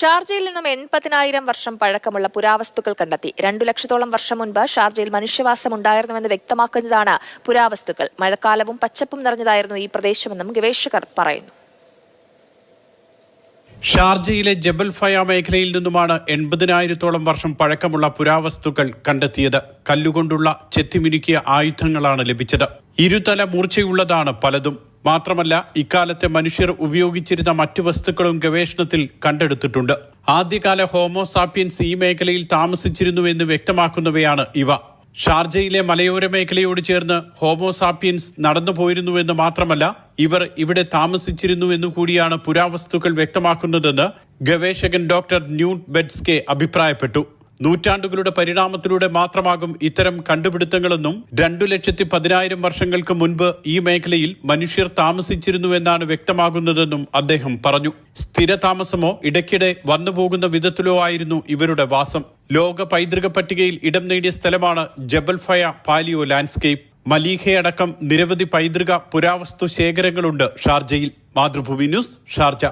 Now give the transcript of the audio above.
ഷാർജയിൽ നിന്നും എൺപതിനായിരം വർഷം പഴക്കമുള്ള പുരാവസ്തുക്കൾ കണ്ടെത്തി. രണ്ടു ലക്ഷത്തോളം വർഷം മുൻപ് ഷാർജയിൽ മനുഷ്യവാസം ഉണ്ടായിരുന്നുവെന്ന് വ്യക്തമാക്കുന്നതാണ് പുരാവസ്തുക്കൾ. മഴക്കാലവും പച്ചപ്പും നിറഞ്ഞതായിരുന്നു ഈ പ്രദേശമെന്നും ഗവേഷകർ പറയുന്നു. ഷാർജയിലെ ജബൽ ഫയ മേഖലയിൽ നിന്നുമാണ് എൺപതിനായിരത്തോളം വർഷം പഴക്കമുള്ള പുരാവസ്തുക്കൾ കണ്ടെത്തിയത്. കല്ലുകൊണ്ടുള്ള ചെത്തിമിനുക്കിയ ആയുധങ്ങളാണ് ലഭിച്ചത്. ഇരുതല മൂർച്ചയുള്ളതാണ് പലതും. മാത്രമല്ല ഇക്കാലത്തെ മനുഷ്യർ ഉപയോഗിച്ചിരുന്ന മറ്റു വസ്തുക്കളും ഗവേഷണത്തിൽ കണ്ടെടുത്തിട്ടുണ്ട്. ആദ്യകാല ഹോമോസാപ്പിയൻസ് ഈ മേഖലയിൽ താമസിച്ചിരുന്നുവെന്ന് വ്യക്തമാക്കുന്നവയാണ് ഇവ. ഷാർജയിലെ മലയോര മേഖലയോട് ചേർന്ന് ഹോമോസാപ്പിയൻസ് നടന്നു പോയിരുന്നുവെന്ന് മാത്രമല്ല ഇവർ ഇവിടെ താമസിച്ചിരുന്നുവെന്നു കൂടിയാണ് പുരാവസ്തുക്കൾ വ്യക്തമാക്കുന്നതെന്ന് ഗവേഷകൻ ഡോക്ടർ ന്യൂട്ട് ബെഡ്സ്കെ അഭിപ്രായപ്പെട്ടു. നൂറ്റാണ്ടുകളുടെ പരിണാമത്തിലൂടെ മാത്രമാകും ഇത്തരം കണ്ടുപിടുത്തങ്ങളെന്നും രണ്ടു ലക്ഷത്തി പതിനായിരം വർഷങ്ങൾക്ക് മുൻപ് ഈ മേഖലയിൽ മനുഷ്യർ താമസിച്ചിരുന്നുവെന്നാണ് വ്യക്തമാകുന്നതെന്നും അദ്ദേഹം പറഞ്ഞു. സ്ഥിരതാമസമോ ഇടയ്ക്കിടെ വന്നുപോകുന്ന വിധത്തിലോ ആയിരുന്നു ഇവരുടെ വാസം. ലോക പൈതൃക പട്ടികയിൽ ഇടം നേടിയ സ്ഥലമാണ് ജബൽഫയ പാലിയോ ലാൻഡ്സ്കേപ്പ്. മലീഹയടക്കം നിരവധി പൈതൃക പുരാവസ്തു ശേഖരങ്ങളുണ്ട് ഷാർജയിൽ. Mathrubhumi news Sharjah.